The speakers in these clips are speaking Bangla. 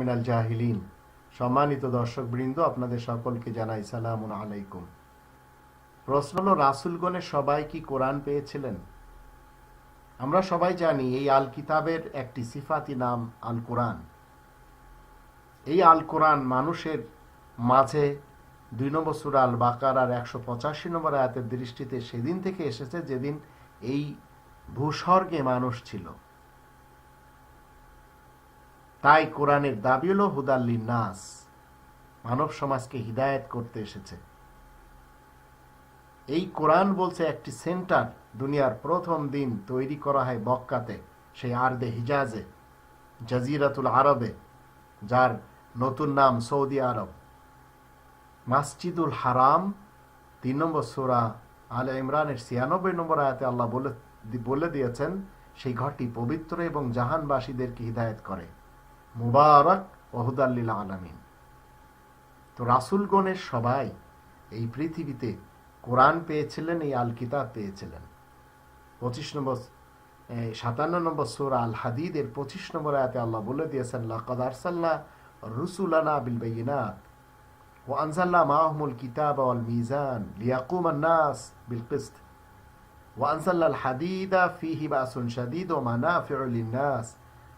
মিনাল জাহিলিন। সম্মানিত দর্শকবৃন্দ, আপনাদের সকলকে জানাই সালামুন আলাইকুম। প্রশ্ন হলো রাসুলগণের সবাই কি কোরআন পেয়েছিলেন? আমরা সবাই জানি এই আল কিতাবের একটি সিফাতি নাম আল কোরআন এই আল কোরআন মানুষের মাঝে দুই নম্বর সুরা আল বাকার আর একশো পঁচাশি নম্বর আয়াতের দৃষ্টিতে সেদিন থেকে এসেছে যেদিন এই ভূস্বর্গে মানুষ ছিল। তাই কোরআনের দাবি হল হুদাল্লি নাস মানব সমাজকে হিদায়ত করতে এসেছে। এই কোরআন বলছে, একটি সেন্টার দুনিয়ার প্রথম দিন তৈরি করা হয় বক্কাতে সেই আর্দে হিজাজে, জাজিরাতুল আরবে, যার নতুন নাম সৌদি আরব। মাসজিদুল হারাম, তিন নম্বর সোরা আল ইমরানের ছিয়ানব্বই নম্বর আয়াতে আল্লাহ বলে বলে দিয়েছেন, সেই ঘরটি পবিত্র এবং জাহানবাসীদেরকে হিদায়ত করে। মুবারক ওহুদাল্লিল আলামিন তো রাসুলগণের সবাই এই পৃথিবীতে কোরআন পেয়েছিলেন এই আল কিতাব পেয়েছিলেন পঁচিশ নম্বর সাতান্ন নম্বর সোরা আল হাদিদের পঁচিশ নম্বর আয়াতে আল্লাহ বলে দিয়েছেন লাকাদ আরসাল্লাহ রুসুলানা বিল বাইয়িনাত وأنزلنا معهم الكتاب والميزان ليقوم الناس بالقسط وأنزلنا الحديد فيه بأس شديد ومنافع للناس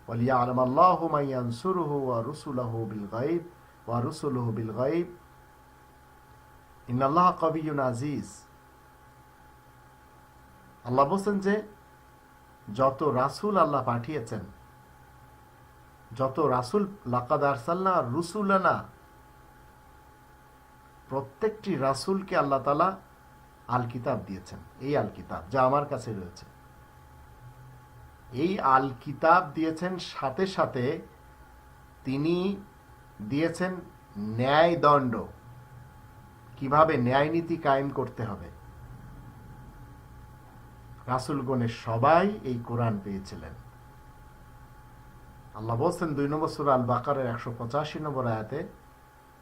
وليعلم الله من ينصره ورسله بالغيب ورسله بالغيب إن الله قوي عزيز আল্লাহ বলছেন যে যত রাসুল আল্লাহ পাঠিয়েছেন যত রাসুল লাকাদ আরসাল্লাহ রুসুলানা প্রত্যেকটি রাসুলকে আল্লাহ তালা আল কিতাব দিয়েছেন এই আল কিতাব যা আমার কাছে রয়েছে এই আল কিতাব দিয়েছেন সাথে সাথে তিনি দিয়েছেন ন্যায় দণ্ড কীভাবে ন্যায় নীতি কায়েম করতে হবে? রাসুলগণের সবাই এই কোরআন পেয়েছিলেন। আল্লাহ বলছেন, দুই নম্বর সুরা আল বাকারের একশো পঁচাশি নম্বর আয়াতে,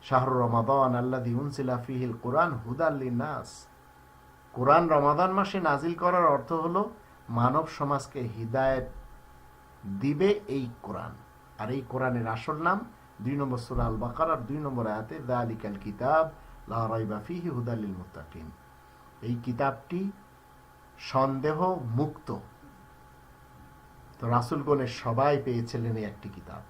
শাহরু রমাদান আল্লাহ দিউনসিলা ফিহিল কোরআন হুদাল্লিনাস কোরআন রমাদান মাসে নাজিল করার অর্থ হলো মানব সমাজকে হৃদায়ত দিবে এই কোরআন। আর এই কোরআনের আসল নাম দুই নম্বর সুরা আল বাকার আর দুই নম্বর আয়াতে দা আলিকাল কিতাব লাহরাইবা হুদালিল মুতাকিম এই কিতাবটি সন্দেহ মুক্ত। তো রাসুলগণের সবাই পেয়েছিলেন এই একটি কিতাব।